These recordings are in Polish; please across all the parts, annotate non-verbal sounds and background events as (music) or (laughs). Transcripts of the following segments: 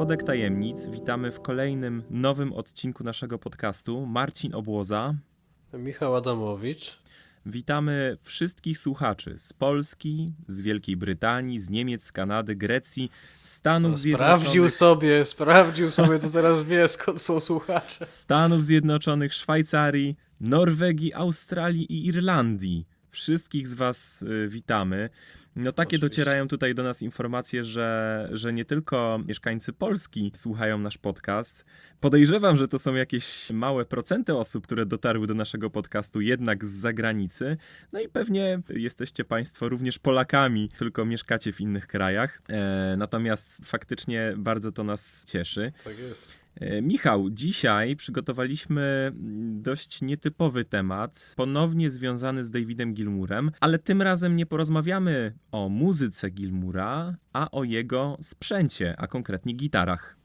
Spodek Tajemnic. Witamy w kolejnym nowym odcinku naszego podcastu. Marcin Obłoza. Michał Adamowicz. Witamy wszystkich słuchaczy z Polski, z Wielkiej Brytanii, z Niemiec, z Kanady, Grecji, Stanów no, Zjednoczonych. Sprawdził sobie, sprawdził sobie, to teraz wie skąd są słuchacze. Stanów Zjednoczonych, Szwajcarii, Norwegii, Australii i Irlandii. Wszystkich z Was y, witamy. No takie Oczywiście. docierają tutaj do nas informacje, że, że nie tylko mieszkańcy Polski słuchają nasz podcast. Podejrzewam, że to są jakieś małe procenty osób, które dotarły do naszego podcastu jednak z zagranicy. No i pewnie jesteście Państwo również Polakami, tylko mieszkacie w innych krajach. E, natomiast faktycznie bardzo to nas cieszy. Tak jest. E, Michał, dzisiaj przygotowaliśmy dość nietypowy temat, ponownie związany z Davidem Gilmurem, ale tym razem nie porozmawiamy o muzyce Gilmura, a o jego sprzęcie, a konkretnie gitarach.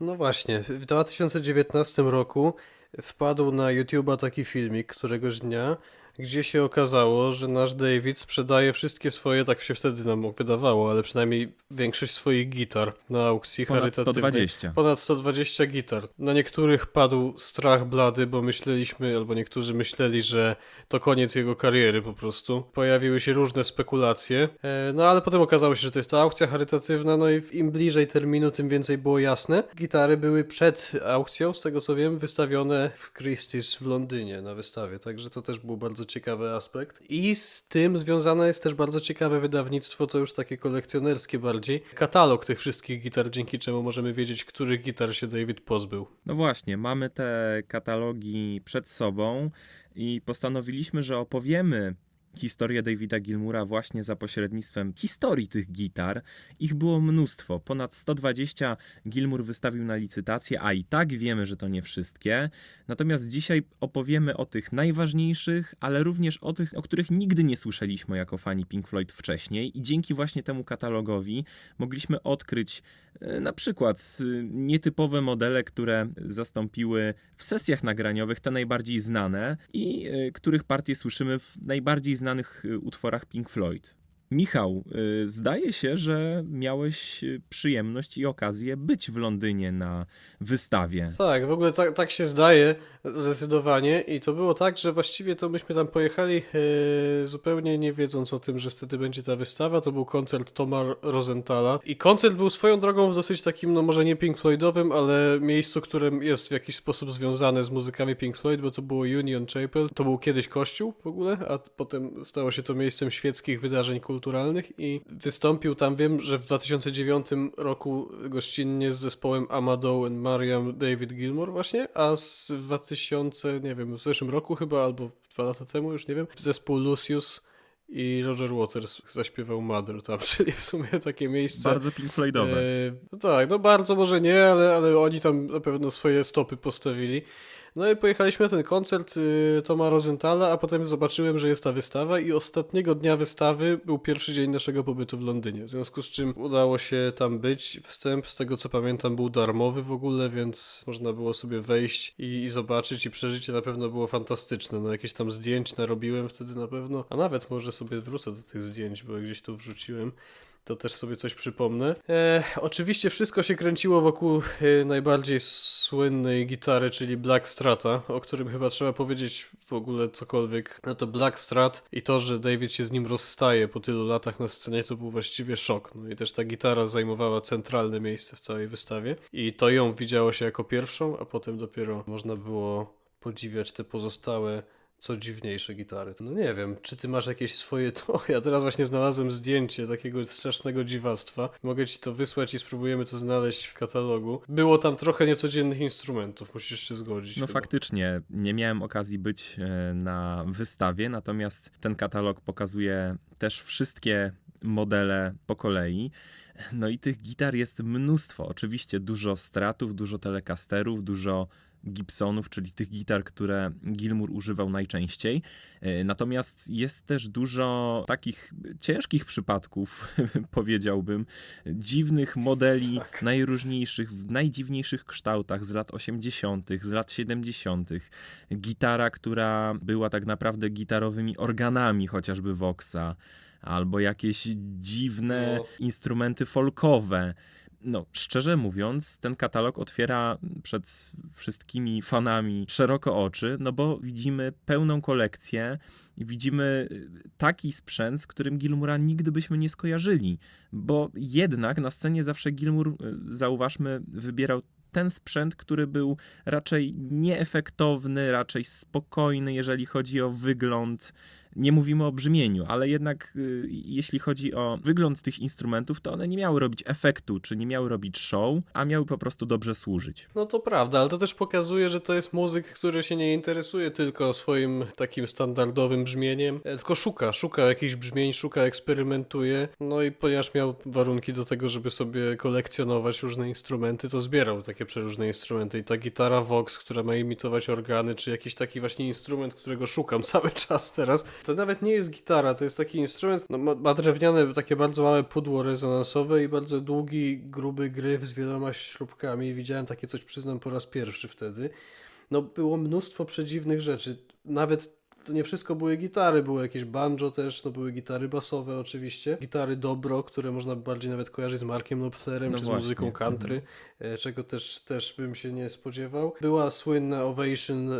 No właśnie, w 2019 roku wpadł na YouTube'a taki filmik któregoś dnia, gdzie się okazało, że nasz David sprzedaje wszystkie swoje, tak się wtedy nam wydawało, ale przynajmniej większość swoich gitar na aukcji Ponad charytatywnej. 120. Ponad 120 gitar. Na niektórych padł strach blady, bo myśleliśmy, albo niektórzy myśleli, że to koniec jego kariery po prostu. Pojawiły się różne spekulacje, e, no ale potem okazało się, że to jest ta aukcja charytatywna, no i im bliżej terminu, tym więcej było jasne. Gitary były przed aukcją, z tego co wiem, wystawione w Christie's w Londynie na wystawie, także to też był bardzo ciekawy aspekt. I z tym związane jest też bardzo ciekawe wydawnictwo, to już takie kolekcjonerskie bardziej. Katalog tych wszystkich gitar, dzięki czemu możemy wiedzieć, których gitar się David pozbył. No właśnie, mamy te katalogi przed sobą i postanowiliśmy, że opowiemy historię Davida Gilmura właśnie za pośrednictwem historii tych gitar. Ich było mnóstwo, ponad 120 Gilmur wystawił na licytację, a i tak wiemy, że to nie wszystkie. Natomiast dzisiaj opowiemy o tych najważniejszych, ale również o tych, o których nigdy nie słyszeliśmy jako fani Pink Floyd wcześniej i dzięki właśnie temu katalogowi mogliśmy odkryć na przykład nietypowe modele, które zastąpiły w sesjach nagraniowych te najbardziej znane i y, których partie słyszymy w najbardziej znanych y, utworach Pink Floyd. Michał, y, zdaje się, że miałeś y, przyjemność i okazję być w Londynie na wystawie. Tak, w ogóle tak, tak się zdaje zdecydowanie i to było tak, że właściwie to myśmy tam pojechali e, zupełnie nie wiedząc o tym, że wtedy będzie ta wystawa. To był koncert Toma Rosenthala i koncert był swoją drogą w dosyć takim, no może nie Pink Floydowym, ale miejscu, którym jest w jakiś sposób związane z muzykami Pink Floyd, bo to było Union Chapel. To był kiedyś kościół w ogóle, a potem stało się to miejscem świeckich wydarzeń kulturalnych i wystąpił tam, wiem, że w 2009 roku gościnnie z zespołem Amadou and Mariam David Gilmour właśnie, a z 2000, nie wiem, w zeszłym roku chyba, albo dwa lata temu, już nie wiem, zespół Lucius i Roger Waters zaśpiewał Mother tam, (laughs) czyli w sumie takie miejsce. Bardzo Pink Floydowe. E, no tak, no bardzo może nie, ale, ale oni tam na pewno swoje stopy postawili. No i pojechaliśmy na ten koncert y, Toma Rosenthala, a potem zobaczyłem, że jest ta wystawa i ostatniego dnia wystawy był pierwszy dzień naszego pobytu w Londynie. W związku z czym udało się tam być. Wstęp, z tego co pamiętam, był darmowy w ogóle, więc można było sobie wejść i, i zobaczyć i przeżycie na pewno było fantastyczne. No jakieś tam zdjęć narobiłem wtedy na pewno, a nawet może sobie wrócę do tych zdjęć, bo gdzieś tu wrzuciłem to też sobie coś przypomnę. E, oczywiście wszystko się kręciło wokół e, najbardziej słynnej gitary, czyli Black Strata, o którym chyba trzeba powiedzieć w ogóle cokolwiek. No to Black Strat i to, że David się z nim rozstaje po tylu latach na scenie, to był właściwie szok. No i też ta gitara zajmowała centralne miejsce w całej wystawie i to ją widziało się jako pierwszą, a potem dopiero można było podziwiać te pozostałe co dziwniejsze gitary. No nie wiem, czy ty masz jakieś swoje to? (laughs) Ja teraz właśnie znalazłem zdjęcie takiego strasznego dziwactwa. Mogę ci to wysłać i spróbujemy to znaleźć w katalogu. Było tam trochę niecodziennych instrumentów, musisz się zgodzić. No chyba. faktycznie, nie miałem okazji być e, na wystawie, natomiast ten katalog pokazuje też wszystkie modele po kolei. No i tych gitar jest mnóstwo. Oczywiście dużo stratów, dużo telecasterów, dużo Gibsonów, czyli tych gitar, które Gilmour używał najczęściej. E, Natomiast jest też dużo takich ciężkich przypadków, (laughs) powiedziałbym, dziwnych modeli, Tak. najróżniejszych, w najdziwniejszych kształtach z lat 80., z lat 70. Gitara, która była tak naprawdę gitarowymi organami, chociażby Voxa, albo jakieś dziwne No. instrumenty folkowe. no, szczerze mówiąc, ten katalog otwiera przed wszystkimi fanami szeroko oczy, no bo widzimy pełną kolekcję i widzimy y, taki sprzęt, z którym Gilmura nigdy byśmy nie skojarzyli, bo jednak na scenie zawsze Gilmur, y, zauważmy, wybierał ten sprzęt, który był raczej nieefektowny, raczej spokojny, jeżeli chodzi o wygląd. Nie mówimy o brzmieniu, ale jednak y, jeśli chodzi o wygląd tych instrumentów, to one nie miały robić efektu, czy nie miały robić show, a miały po prostu dobrze służyć. No to prawda, ale to też pokazuje, że to jest muzyk, który się nie interesuje tylko swoim takim standardowym brzmieniem, e, tylko szuka, szuka jakichś brzmień, szuka, eksperymentuje. No i ponieważ miał warunki do tego, żeby sobie kolekcjonować różne instrumenty, to zbierał takie przeróżne instrumenty. I ta gitara Vox, która ma imitować organy, czy jakiś taki właśnie instrument, którego szukam (laughs) cały czas teraz. To nawet nie jest gitara, to jest taki instrument, no, ma, ma drewniane, takie bardzo małe pudło rezonansowe i bardzo długi, gruby gryf z wieloma śrubkami. Widziałem takie coś, przyznam, po raz pierwszy wtedy. No, było mnóstwo przedziwnych rzeczy. Nawet to nie wszystko były gitary, było jakieś banjo też, no były gitary basowe oczywiście, gitary dobro, które można bardziej nawet kojarzyć z Markiem Knopflerem, No czy właśnie. z muzyką country, e, czego też, też bym się nie spodziewał. Była słynna Ovation e,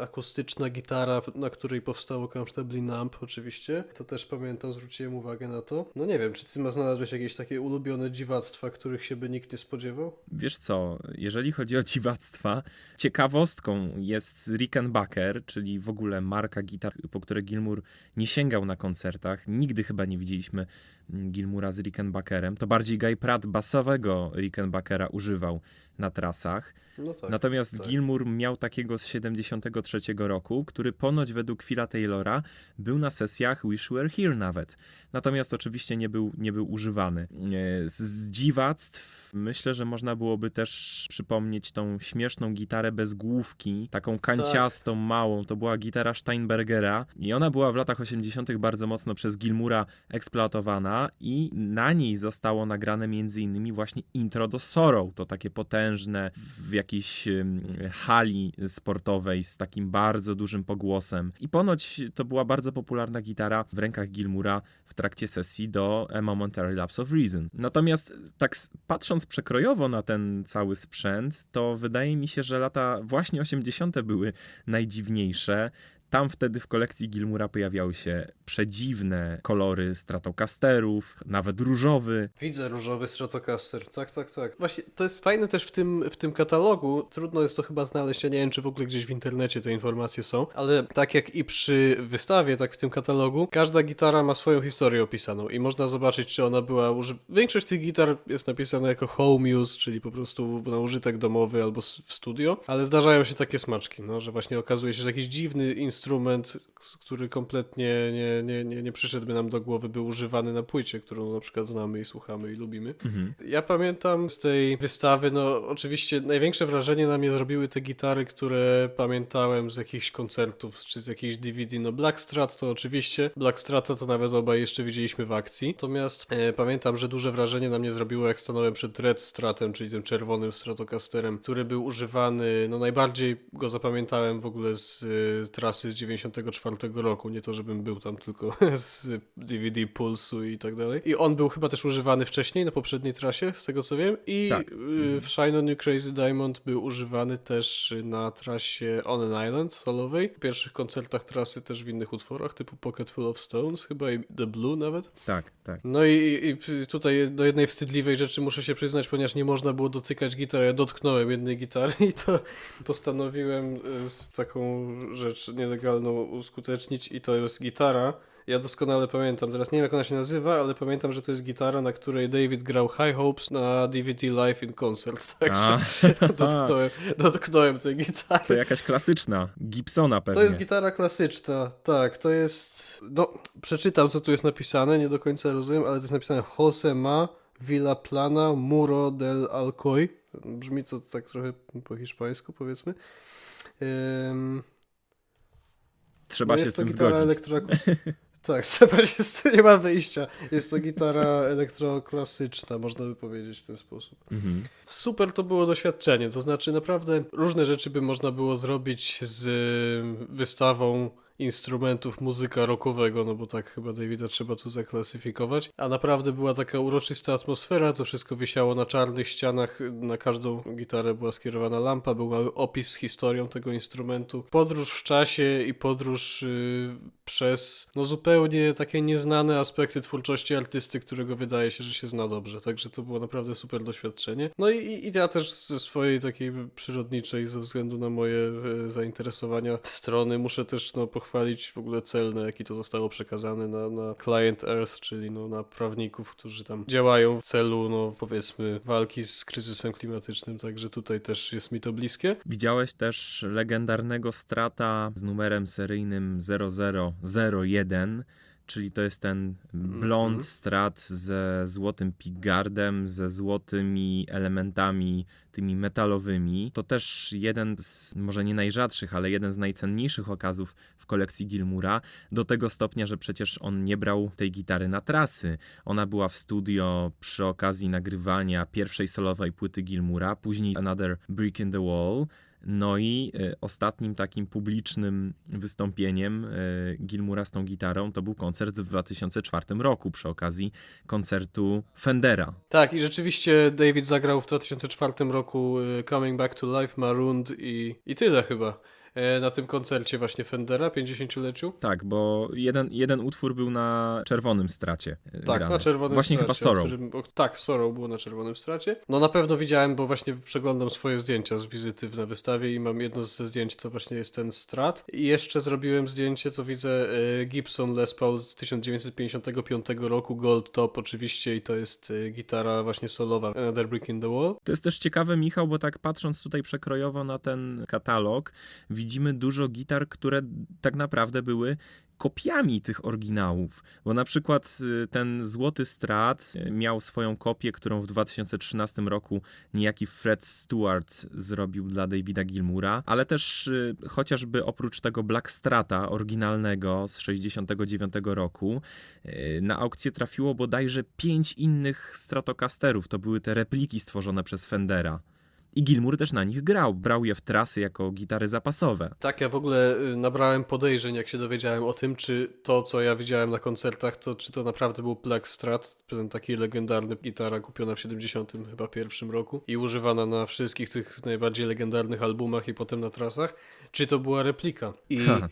akustyczna gitara, na której powstało Comfortably Numb oczywiście. To też pamiętam, zwróciłem uwagę na to. No nie wiem, czy ty ma znalazłeś jakieś takie ulubione dziwactwa, których się by nikt nie spodziewał? Wiesz co, jeżeli chodzi o dziwactwa, ciekawostką jest Rickenbacker, czyli w ogóle marka gitar, po które Gilmour nie sięgał na koncertach. Nigdy chyba nie widzieliśmy mm, Gilmura z Rickenbackerem. To bardziej Guy Pratt basowego Rickenbackera używał na trasach. No tak. Natomiast tak. Gilmour miał takiego z 73 roku, który ponoć według Phila Taylora był na sesjach Wish Were Here nawet. Natomiast oczywiście nie był, nie był używany. E, Z, dziwactw myślę, że można byłoby też przypomnieć tą śmieszną gitarę bez główki, taką kanciastą, małą. To była gitara Steinbergera i ona była w latach 80. bardzo mocno przez Gilmura eksploatowana i na niej zostało nagrane między innymi właśnie intro do Sorrow. To takie potężne w jakiejś hali sportowej z takim bardzo dużym pogłosem. I ponoć to była bardzo popularna gitara w rękach Gilmura w trakcie sesji do A Momentary Lapse of Reason. Natomiast tak patrząc przekrojowo na ten cały sprzęt, to wydaje mi się, że lata właśnie 80. były najdziwniejsze. Tam wtedy w kolekcji Gilmura pojawiały się przedziwne kolory Stratocasterów, nawet różowy. Widzę różowy Stratocaster, tak, tak, tak. Właśnie to jest fajne też w tym, w tym katalogu. Trudno jest to chyba znaleźć, ja nie wiem, czy w ogóle gdzieś w internecie te informacje są, ale tak jak i przy wystawie, tak w tym katalogu, każda gitara ma swoją historię opisaną i można zobaczyć, czy ona była uży... Większość tych gitar jest napisana jako home use, czyli po prostu na użytek domowy albo w studio, ale zdarzają się takie smaczki, no, że właśnie okazuje się, że jakiś dziwny instrument, s- który kompletnie nie, nie, nie, nie przyszedłby nam do głowy, był używany na płycie, którą na przykład znamy i słuchamy i lubimy. Ja pamiętam z tej wystawy, no oczywiście największe wrażenie na mnie zrobiły te gitary, które pamiętałem z jakichś koncertów, czy z jakichś DVD. No Blackstrat to oczywiście, Blackstrata to nawet obaj jeszcze widzieliśmy w akcji. Natomiast e, pamiętam, że duże wrażenie na mnie zrobiło, jak stanąłem przed Red Stratem, czyli tym czerwonym Stratocasterem, który był używany, no najbardziej go zapamiętałem w ogóle z e, trasy z 94 roku, nie to żebym był tam tylko (laughs) z DVD Pulsu i tak dalej. I on był chyba też używany wcześniej na poprzedniej trasie, z tego co wiem. I Tak. y, w Shine on You Crazy Diamond był używany też na trasie On an Island solowej. W pierwszych koncertach trasy też w innych utworach, typu Pocket Full of Stones, chyba i The Blue nawet. Tak, tak. No i, i tutaj do jednej wstydliwej rzeczy muszę się przyznać, ponieważ nie można było dotykać gitary. Ja dotknąłem jednej gitary (laughs) i to postanowiłem y, z taką rzecz nielegalną uskutecznić i to jest gitara. Ja doskonale pamiętam, teraz nie wiem jak ona się nazywa, ale pamiętam, że to jest gitara, na której David grał High Hopes na DVD Live in Concert. (laughs) Także (laughs) dotknąłem, dotknąłem tej gitary. to jakaś klasyczna, Gibsona pewnie. To jest gitara klasyczna, tak, to jest, no, przeczytam co tu jest napisane, nie do końca rozumiem, ale to jest napisane Josema Villa Plana Muro del Alcoy. Brzmi to tak trochę po hiszpańsku, powiedzmy. Ym, Trzeba no się z tym zgodzić. elektro... (laughs) Tak, (laughs) trzeba się z tym, nie ma wyjścia. Jest to gitara elektroklasyczna, można by powiedzieć w ten sposób. Mhm. Super to było doświadczenie, to znaczy naprawdę różne rzeczy by można było zrobić z wystawą instrumentów muzyka rockowego, no bo tak chyba Davida trzeba tu zaklasyfikować. A naprawdę była taka uroczysta atmosfera, to wszystko wisiało na czarnych ścianach, na każdą gitarę była skierowana lampa, był mały opis z historią tego instrumentu. Podróż w czasie i podróż yy, przez no zupełnie takie nieznane aspekty twórczości artysty, którego wydaje się, że się zna dobrze. Także to było naprawdę super doświadczenie. No i, i ja też ze swojej takiej przyrodniczej, ze względu na moje e, zainteresowania strony, muszę też no, pochwalić w ogóle cel, na jaki to zostało przekazane na, na Client Earth, czyli no, na prawników, którzy tam działają w celu, no powiedzmy, walki z kryzysem klimatycznym. Także tutaj też jest mi to bliskie. Widziałeś też legendarnego strata z numerem seryjnym 0001, czyli to jest ten blond Mhm. strat ze złotym pickguardem, ze złotymi elementami tymi metalowymi. To też jeden z, może nie najrzadszych, ale jeden z najcenniejszych okazów w kolekcji Gilmura, do tego stopnia, że przecież on nie brał tej gitary na trasy. Ona była w studio przy okazji nagrywania pierwszej solowej płyty Gilmura, później Another Brick in the Wall. No i e, ostatnim takim publicznym wystąpieniem e, Gilmura z tą gitarą to był koncert w 2004 roku przy okazji koncertu Fendera. Tak, i rzeczywiście David zagrał w 2004 roku y, Coming Back to Life, Marooned i, i tyle chyba. E, Na tym koncercie właśnie Fendera, 50-leciu. Tak, bo jeden, jeden utwór był na czerwonym stracie. e, Tak, grany. na czerwonym Właśnie stracie. chyba o Sorrow. Którym, tak, Sorrow było na czerwonym stracie. No na pewno widziałem, bo właśnie przeglądam swoje zdjęcia z wizyty na wystawie i mam jedno ze zdjęć, to właśnie jest ten strat. I jeszcze zrobiłem zdjęcie, to widzę e, Gibson Les Paul z 1955 roku, Gold Top oczywiście i to jest gitara właśnie solowa Another Brick in the Wall. To jest też ciekawe, Michał, bo tak patrząc tutaj przekrojowo na ten katalog, widzimy dużo gitar, które tak naprawdę były kopiami tych oryginałów. Bo na przykład y, ten Złoty Strat miał swoją kopię, którą w 2013 roku niejaki Fred Stewart zrobił dla Davida Gilmura, ale też y, chociażby oprócz tego Black Strata oryginalnego z 69 roku y, na aukcję trafiło bodajże pięć innych Stratocasterów. To były te repliki stworzone przez Fendera. I Gilmour też na nich grał. Brał je w trasy jako gitary zapasowe. Tak, ja w ogóle y, nabrałem podejrzeń, jak się dowiedziałem o tym, czy to, co ja widziałem na koncertach, to czy to naprawdę był Black Strat, ten taki legendarny gitara kupiona w 70 chyba pierwszym roku i używana na wszystkich tych najbardziej legendarnych albumach i potem na trasach, czy to była replika. I Ha,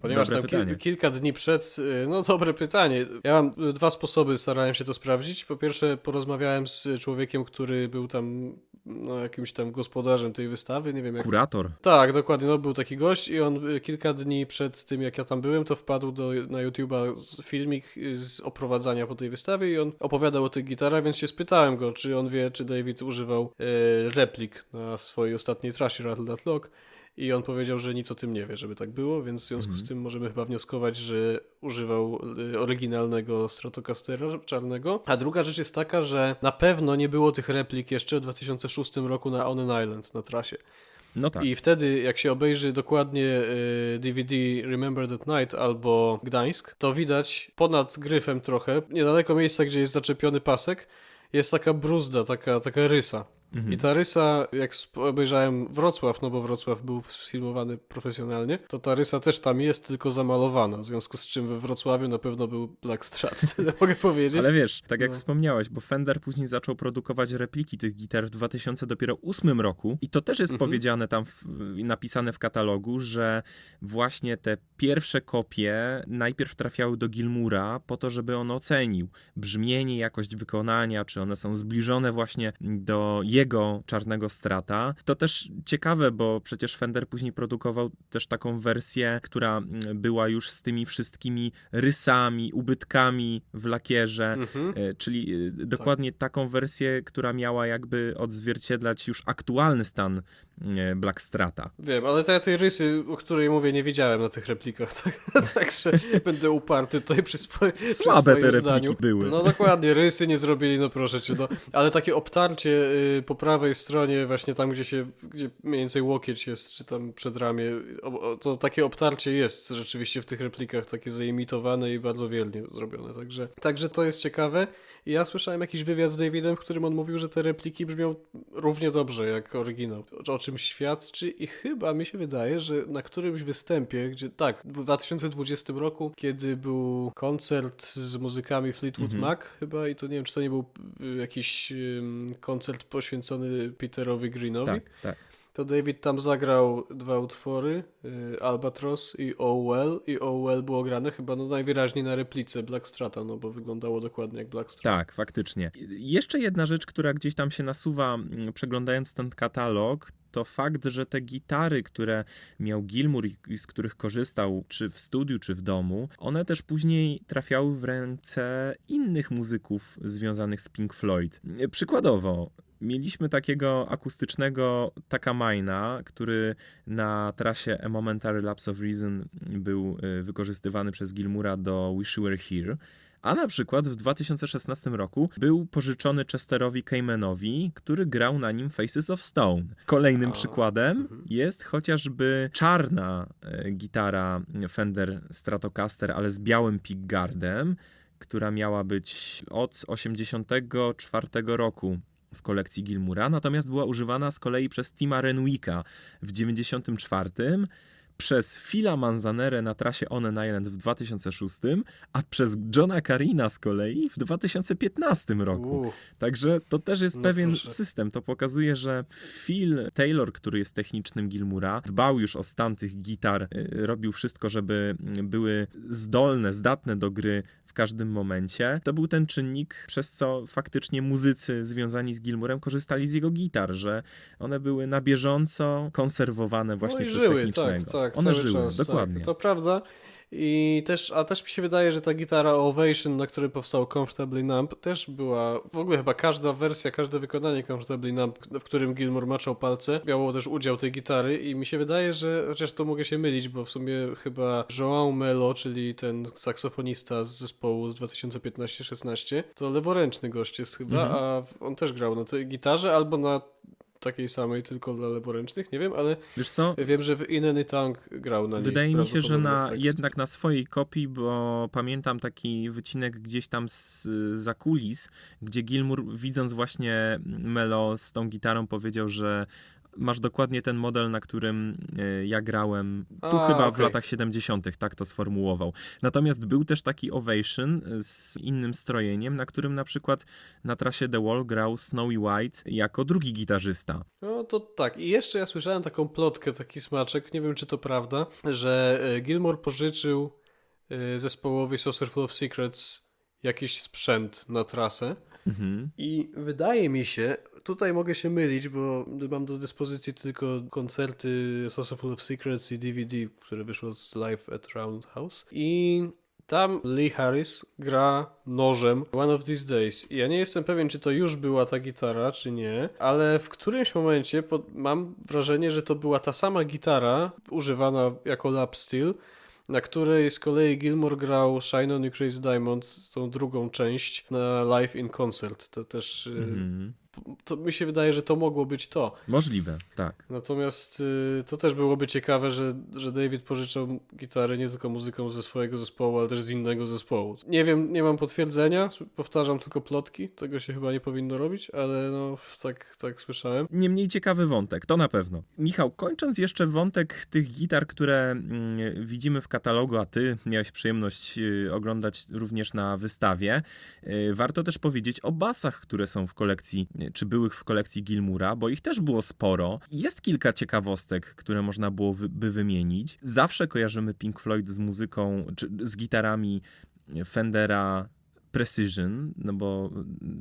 Ponieważ dobre tam pytanie. kilka dni przed, y, no dobre pytanie. Ja mam dwa sposoby, starałem się to sprawdzić. Po pierwsze, porozmawiałem z człowiekiem, który był tam no, jakimś tam gospodarzem tej wystawy, nie wiem jak Kurator. tak, dokładnie, no był taki gość i on y, kilka dni przed tym, jak ja tam byłem, to wpadł do, na YouTube'a filmik y, z oprowadzania po tej wystawie i on opowiadał o tych gitarach, więc się spytałem go, czy on wie, czy David używał e, replik na swojej ostatniej trasie Rattle That Lock i on powiedział, że nic o tym nie wie, żeby tak było, więc w związku z tym możemy chyba wnioskować, że używał y, oryginalnego Stratocastera czarnego. A druga rzecz jest taka, że na pewno nie było tych replik jeszcze w 2006 roku na On an Island, na trasie. No tak. I wtedy, jak się obejrzy dokładnie y, DVD Remember That Night albo Gdańsk, to widać ponad gryfem trochę, niedaleko miejsca, gdzie jest zaczepiony pasek, jest taka bruzda, taka, taka rysa. Mhm. I ta rysa, jak obejrzałem Wrocław, no bo Wrocław był sfilmowany profesjonalnie, to ta rysa też tam jest, tylko zamalowana, w związku z czym we Wrocławiu na pewno był Black Strat, (laughs) tyle mogę powiedzieć. Ale wiesz, tak jak No. wspomniałeś, bo Fender później zaczął produkować repliki tych gitar w 2008 roku i to też jest Mhm. powiedziane tam, w, napisane w katalogu, że właśnie te pierwsze kopie najpierw trafiały do Gilmura po to, żeby on ocenił brzmienie, jakość wykonania, czy one są zbliżone właśnie do jego czarnego strata. To też ciekawe, bo przecież Fender później produkował też taką wersję, która mm, była już z tymi wszystkimi rysami, ubytkami w lakierze, Mhm. E, Czyli e, dokładnie taką wersję, która miała jakby odzwierciedlać już aktualny stan Blackstrata. Wiem, ale te, tej rysy, o której mówię, nie widziałem na tych replikach, (laughs) tak, także będę uparty tutaj przy, swo- przy Słabe te swoim repliki zdaniu. były. No dokładnie, rysy nie zrobili, no proszę cię, no. Ale takie obtarcie y, po prawej stronie, właśnie tam, gdzie się, gdzie mniej więcej łokieć jest, czy tam przed ramię, o, to takie obtarcie jest rzeczywiście w tych replikach, takie zaimitowane i bardzo wielnie zrobione, także, także to jest ciekawe. Ja słyszałem jakiś wywiad z Davidem, w którym on mówił, że te repliki brzmią równie dobrze jak oryginał, o czym czym świadczy i chyba mi się wydaje, że na którymś występie, gdzie tak, w 2020 roku, kiedy był koncert z muzykami Fleetwood Mac chyba i to nie wiem, czy to nie był y, jakiś koncert poświęcony Peterowi Greenowi, Tak, tak. To David tam zagrał dwa utwory, y, Albatross i Oh Well i Oh Well było grane chyba no najwyraźniej na replice Blackstrata, no bo wyglądało dokładnie jak Blackstrat. Tak, faktycznie. Jeszcze jedna rzecz, która gdzieś tam się nasuwa, mm, przeglądając ten katalog, to fakt, że te gitary, które miał Gilmour i z których korzystał, czy w studiu, czy w domu, one też później trafiały w ręce innych muzyków związanych z Pink Floyd. Przykładowo, mieliśmy takiego akustycznego Takamina, który na trasie A Momentary Lapse of Reason był y, wykorzystywany przez Gilmura do Wish You Were Here. A na przykład w 2016 roku był pożyczony Chesterowi Caymanowi, który grał na nim Faces of Stone. Kolejnym A, przykładem mhm. jest chociażby czarna e, gitara Fender Stratocaster, ale z białym pickguardem, która miała być od 84 roku w kolekcji Gilmura, natomiast była używana z kolei przez Tima Renwicka w 94 przez Phila Manzanerę na trasie On an Island w 2006, a przez Johna Carina z kolei w 2015 roku. Także to też jest No pewien proszę. system. To pokazuje, że Phil Taylor, który jest technicznym Gilmura, dbał już o stan tych gitar, y, robił wszystko, żeby były zdolne, zdatne do gry w każdym momencie. To był ten czynnik, przez co faktycznie muzycy związani z Gilmurem korzystali z jego gitar, że one były na bieżąco konserwowane właśnie no przez żyły, technicznego. tak, tak, one żyły, czas, dokładnie. Tak, to prawda. I też, a też mi się wydaje, że ta gitara Ovation, na której powstał Comfortably Numb, też była, w ogóle chyba każda wersja, każde wykonanie Comfortably Numb, w którym Gilmour maczał palce, miało też udział tej gitary i mi się wydaje, że, chociaż to mogę się mylić, bo w sumie chyba João Melo, czyli ten saksofonista z zespołu z 2015-16, to leworęczny gość jest chyba, Mhm. a on też grał na tej gitarze albo na takiej samej, tylko dla leworęcznych, nie wiem, ale Wiesz co? Wiem, że w Ineny Tank grał na niej. Wydaje mi się, że na, tak. jednak na swojej kopii, bo pamiętam taki wycinek gdzieś tam z za kulis, gdzie Gilmour widząc właśnie Melo z tą gitarą powiedział, że masz dokładnie ten model, na którym e, ja grałem tu A, chyba w okej. latach 70., tak to sformułował. Natomiast był też taki Ovation z innym strojeniem, na którym na przykład na trasie The Wall grał Snowy White jako drugi gitarzysta. No to tak. I jeszcze ja słyszałem taką plotkę, taki smaczek, nie wiem czy to prawda, że e, Gilmore pożyczył e, zespołowi Saucerful of Secrets jakiś sprzęt na trasę. Mhm. I wydaje mi się, tutaj mogę się mylić, bo mam do dyspozycji tylko koncerty Saucerful of Secrets i DVD, które wyszło z Live at Roundhouse. I tam Lee Harris gra nożem One of These Days. I ja nie jestem pewien, czy to już była ta gitara, czy nie, ale w którymś momencie pod, mam wrażenie, że to była ta sama gitara używana jako lap steel, na której z kolei Gilmore grał Shine on You Crazy Diamond, tą drugą część na Live in Concert. To też, y, Mhm. To mi się wydaje, że to mogło być to. Możliwe, tak. Natomiast y, to też byłoby ciekawe, że, że David pożyczał gitary nie tylko muzykom ze swojego zespołu, ale też z innego zespołu. Nie wiem, nie mam potwierdzenia, powtarzam tylko plotki, tego się chyba nie powinno robić, ale no tak, tak słyszałem. Niemniej ciekawy wątek, to na pewno. Michał, kończąc jeszcze wątek tych gitar, które mm, widzimy w katalogu, a ty miałeś przyjemność y, oglądać również na wystawie, y, warto też powiedzieć o basach, które są w kolekcji, czy byłych w kolekcji Gilmura, bo ich też było sporo. Jest kilka ciekawostek, które można było wy, by wymienić. Zawsze kojarzymy Pink Floyd z muzyką, czy z gitarami Fendera Precision, no bo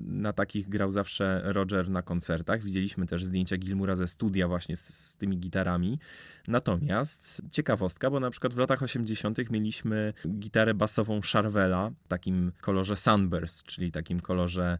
na takich grał zawsze Roger na koncertach. Widzieliśmy też zdjęcia Gilmura ze studia właśnie z, z tymi gitarami. Natomiast ciekawostka, bo na przykład w latach 80. mieliśmy gitarę basową Charvela w takim kolorze Sunburst, czyli takim kolorze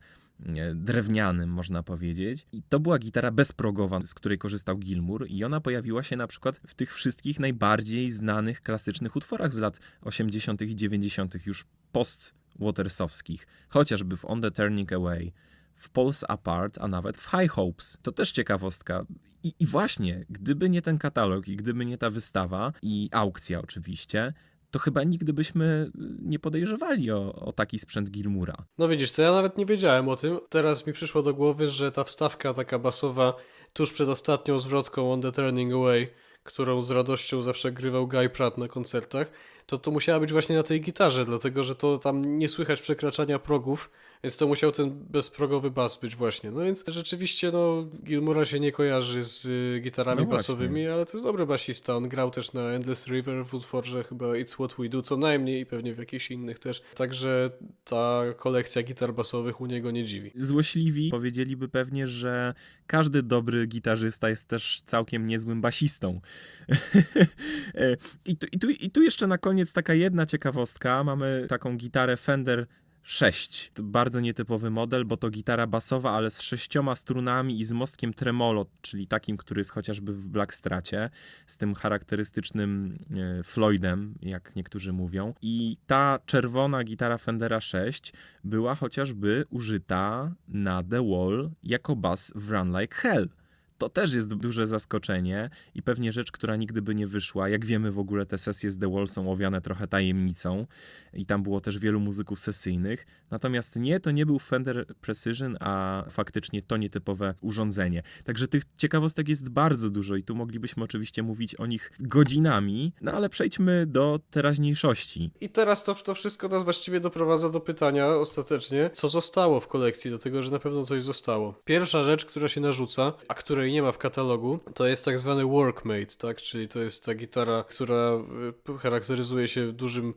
drewnianym, można powiedzieć. I to była gitara bezprogowa, z której korzystał Gilmour i ona pojawiła się na przykład w tych wszystkich najbardziej znanych klasycznych utworach z lat 80. i 90. już post Watersowskich, chociażby w On the Turning Away, w Pulse Apart, a nawet w High Hopes. To też ciekawostka. I, I właśnie, gdyby nie ten katalog i gdyby nie ta wystawa i aukcja oczywiście, to chyba nigdy byśmy nie podejrzewali o, o taki sprzęt Gilmura. No widzisz, to ja nawet nie wiedziałem o tym. Teraz mi przyszło do głowy, że ta wstawka taka basowa tuż przed ostatnią zwrotką On the Turning Away, którą z radością zawsze grywał Guy Pratt na koncertach, to to musiała być właśnie na tej gitarze, dlatego że to tam nie słychać przekraczania progów, więc to musiał ten bezprogowy bas być właśnie. No więc rzeczywiście, no, Gilmura się nie kojarzy z y, gitarami No basowymi, ale to jest dobry basista. On grał też na Endless River w utworze chyba It's What We Do co najmniej i pewnie w jakichś innych też. Także ta kolekcja gitar basowych u niego nie dziwi. Złośliwi powiedzieliby pewnie, że każdy dobry gitarzysta jest też całkiem niezłym basistą. (laughs) E, I, tu, i, tu, I tu jeszcze na koniec taka jedna ciekawostka. Mamy taką gitarę Fender 6. To bardzo nietypowy model, bo to gitara basowa, ale z sześcioma strunami i z mostkiem tremolo, czyli takim, który jest chociażby w Blackstracie, z tym charakterystycznym e, Floydem, jak niektórzy mówią. I ta czerwona gitara Fendera 6 była chociażby użyta na The Wall jako bas w Run Like Hell. To też jest duże zaskoczenie i pewnie rzecz, która nigdy by nie wyszła. Jak wiemy, w ogóle te sesje z The Wall są owiane trochę tajemnicą i tam było też wielu muzyków sesyjnych. Natomiast nie, to nie był Fender Precision, a faktycznie to nietypowe urządzenie. Także tych ciekawostek jest bardzo dużo i tu moglibyśmy oczywiście mówić o nich godzinami, no ale przejdźmy do teraźniejszości. I teraz to, to wszystko nas właściwie doprowadza do pytania ostatecznie, co zostało w kolekcji, dlatego że na pewno coś zostało. Pierwsza rzecz, która się narzuca, a której nie ma w katalogu, to jest tak zwany workmate, tak? Czyli to jest ta gitara, która y, charakteryzuje się dużym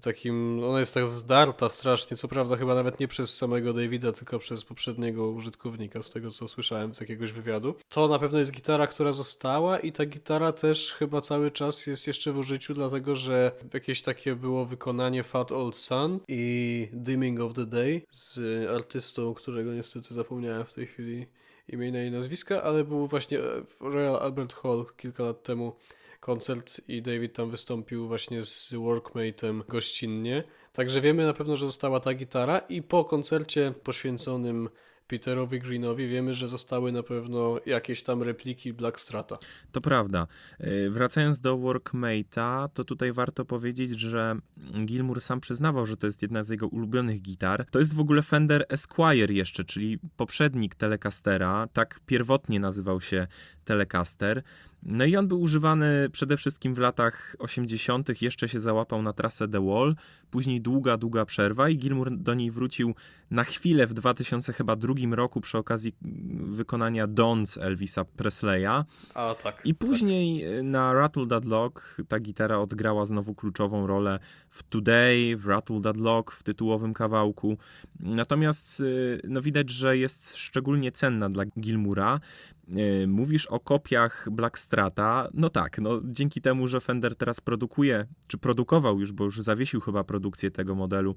takim, ona jest tak zdarta strasznie, co prawda chyba nawet nie przez samego Davida, tylko przez poprzedniego użytkownika, z tego co słyszałem z jakiegoś wywiadu. To na pewno jest gitara, która została i ta gitara też chyba cały czas jest jeszcze w użyciu, dlatego że jakieś takie było wykonanie Fat Old Sun i Dimming of the Day z artystą, którego niestety zapomniałem w tej chwili imienia i nazwiska, ale był właśnie w Royal Albert Hall kilka lat temu koncert i David tam wystąpił właśnie z Workmate'em gościnnie. Także wiemy na pewno, że została ta gitara i po koncercie poświęconym Peterowi Greenowi wiemy, że zostały na pewno jakieś tam repliki Blackstrata. To prawda. Yy, Wracając do Workmate'a, to tutaj warto powiedzieć, że Gilmour sam przyznawał, że to jest jedna z jego ulubionych gitar. To jest w ogóle Fender Esquire jeszcze, czyli poprzednik Telecastera. Tak pierwotnie nazywał się Telecaster. No i on był używany przede wszystkim w latach 80., jeszcze się załapał na trasę The Wall, później długa, długa przerwa i Gilmour do niej wrócił na chwilę w 2002 roku przy okazji wykonania Dons Elvisa Presleya. A tak. I później y, na Rattle That Lock ta gitara odgrała znowu kluczową rolę w Today, w Rattle That Lock, w tytułowym kawałku. Natomiast y, no widać, że jest szczególnie cenna dla Gilmura. Y, Mówisz o kopiach Blackstrata. No tak, no dzięki temu, że Fender teraz produkuje, czy produkował już, bo już zawiesił chyba produkcję tego modelu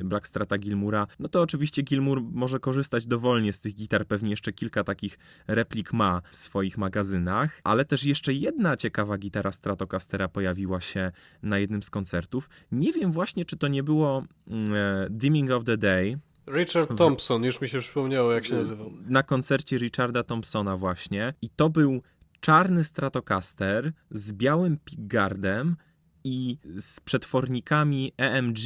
y, Blackstrata Gilmura, no to oczywiście Gilmour może korzystać dowolnie z tych gitar. Pewnie jeszcze kilka takich replik ma w swoich magazynach, ale też jeszcze jedna ciekawa gitara Stratocastera pojawiła się na jednym z koncertów. Nie wiem właśnie, czy to nie było mm, e, Dimming of the Day, Richard Thompson, już mi się przypomniało jak się nazywał. na koncercie Richarda Thompsona właśnie i to był czarny Stratocaster z białym pickguardem i z przetwornikami EMG.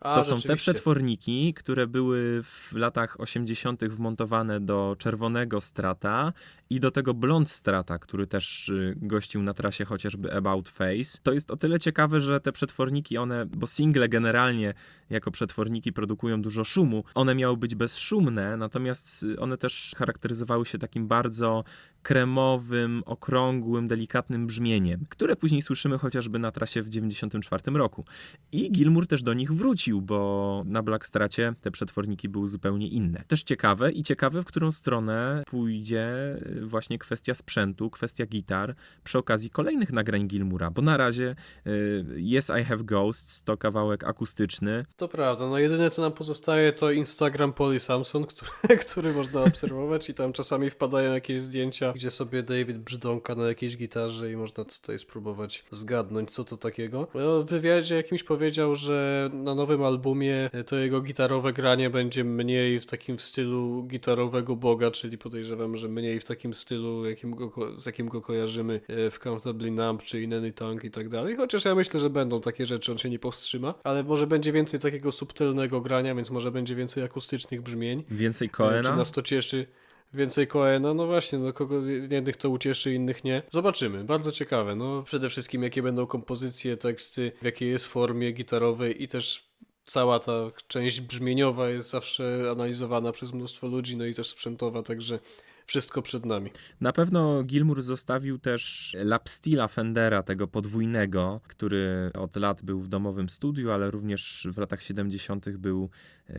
A, To są te przetworniki, które były w latach 80. wmontowane do czerwonego strata i do tego blond strata, który też y, gościł na trasie chociażby About Face. To jest o tyle ciekawe, że te przetworniki, one, bo single generalnie jako przetworniki produkują dużo szumu, one miały być bezszumne, natomiast y, one też charakteryzowały się takim bardzo kremowym, okrągłym, delikatnym brzmieniem, które później słyszymy chociażby na trasie w 94 roku. I Gilmour też do nich wrócił, bo na Blackstracie te przetworniki były zupełnie inne. Też ciekawe i ciekawe, w którą stronę pójdzie y, właśnie kwestia sprzętu, kwestia gitar przy okazji kolejnych nagrań Gilmoura, bo na razie y, Yes I Have Ghosts to kawałek akustyczny, To prawda, no jedyne co nam pozostaje to Instagram Polly Samson, który, (laughs) który można obserwować i tam czasami wpadają jakieś zdjęcia, gdzie sobie David brzdąka na jakiejś gitarze i można tutaj spróbować zgadnąć co to takiego. No, w wywiadzie jakimś powiedział, że na nowym albumie to jego gitarowe granie będzie mniej w takim stylu gitarowego boga, czyli podejrzewam, że mniej w takim stylu, jakim go, z jakim go kojarzymy e, w Comfortably Numb czy In Any Tongue i tak dalej. Chociaż ja myślę, że będą takie rzeczy, on się nie powstrzyma, ale może będzie więcej takiego subtelnego grania, więc może będzie więcej akustycznych brzmień. więcej Czy Coena. nas to cieszy? Więcej Coena, no właśnie, no kogo jednych to ucieszy, innych nie. Zobaczymy, bardzo ciekawe. No przede wszystkim jakie będą kompozycje, teksty, w jakiej jest formie gitarowej i też cała ta część brzmieniowa jest zawsze analizowana przez mnóstwo ludzi, no i też sprzętowa, także wszystko przed nami. Na pewno Gilmour zostawił też lapstila Fendera, tego podwójnego, który od lat był w domowym studiu, ale również w latach 70. był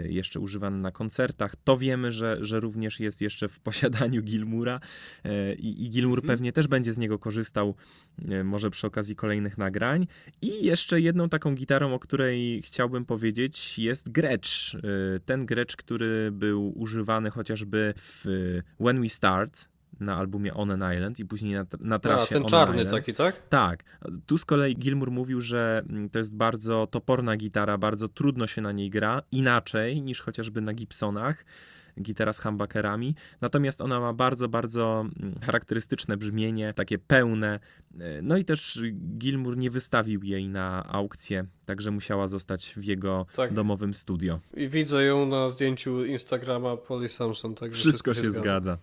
jeszcze używany na koncertach. To wiemy, że, że również jest jeszcze w posiadaniu Gilmura e, i, i Gilmour Mhm. pewnie też będzie z niego korzystał, e, może przy okazji kolejnych nagrań. I jeszcze jedną taką gitarą, o której chciałbym powiedzieć, jest Gretsch. E, Ten Gretsch, który był używany chociażby w e, When We Start na albumie On an Island i później na, na A, trasie ten On czarny an Island. taki, tak? Tak. Tu z kolei Gilmour mówił, że mm, to jest bardzo toporna gitara, bardzo trudno się na niej gra, inaczej niż chociażby na Gibsonach, gitara z humbuckerami. Natomiast ona ma bardzo, bardzo mm, charakterystyczne brzmienie, takie pełne. E, No i też Gilmour nie wystawił jej na aukcję, także musiała zostać w jego Tak. domowym studio. I widzę ją na zdjęciu Instagrama Polly Samson, także Wszystko, się zgadza.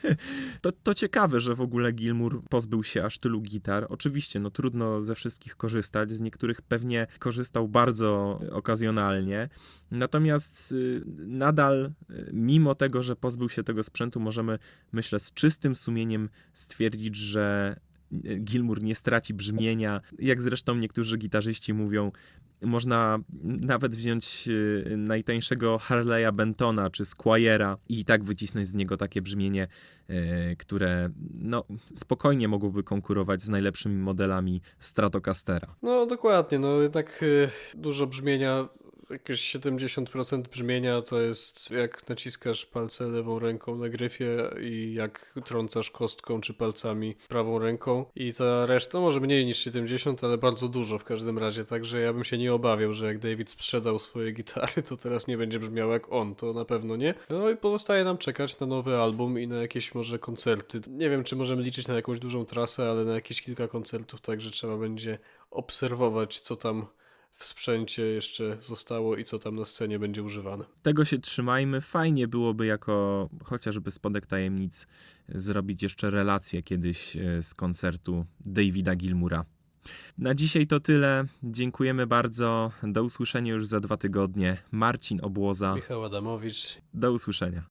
(laughs) to, to ciekawe, że w ogóle Gilmour pozbył się aż tylu gitar. Oczywiście, no trudno ze wszystkich korzystać, z niektórych pewnie korzystał bardzo okazjonalnie. Natomiast y, nadal, y, mimo tego, że pozbył się tego sprzętu, możemy, myślę, z czystym sumieniem stwierdzić, że y, Gilmour nie straci brzmienia. Jak zresztą niektórzy gitarzyści mówią, można nawet wziąć y, najtańszego Harley'a Bentona czy Squire'a i tak wycisnąć z niego takie brzmienie, y, które no, spokojnie mogłoby konkurować z najlepszymi modelami Stratocastera. No dokładnie, no jednak dużo brzmienia, jakieś 70% brzmienia to jest jak naciskasz palce lewą ręką na gryfie i jak trącasz kostką czy palcami prawą ręką i ta reszta może mniej niż 70, ale bardzo dużo w każdym razie, także ja bym się nie obawiał, że jak David sprzedał swoje gitary, to teraz nie będzie brzmiał jak on, to na pewno nie. No i pozostaje nam czekać na nowy album i na jakieś może koncerty. Nie wiem, czy możemy liczyć na jakąś dużą trasę, ale na jakieś kilka koncertów, także trzeba będzie obserwować, co tam w sprzęcie jeszcze zostało i co tam na scenie będzie używane. Tego się trzymajmy. Fajnie byłoby jako chociażby spodek tajemnic zrobić jeszcze relację kiedyś e, z koncertu Davida Gilmura. Na dzisiaj to tyle. Dziękujemy bardzo. Do usłyszenia już za dwa tygodnie. Marcin Obłoza. Michał Adamowicz Do usłyszenia.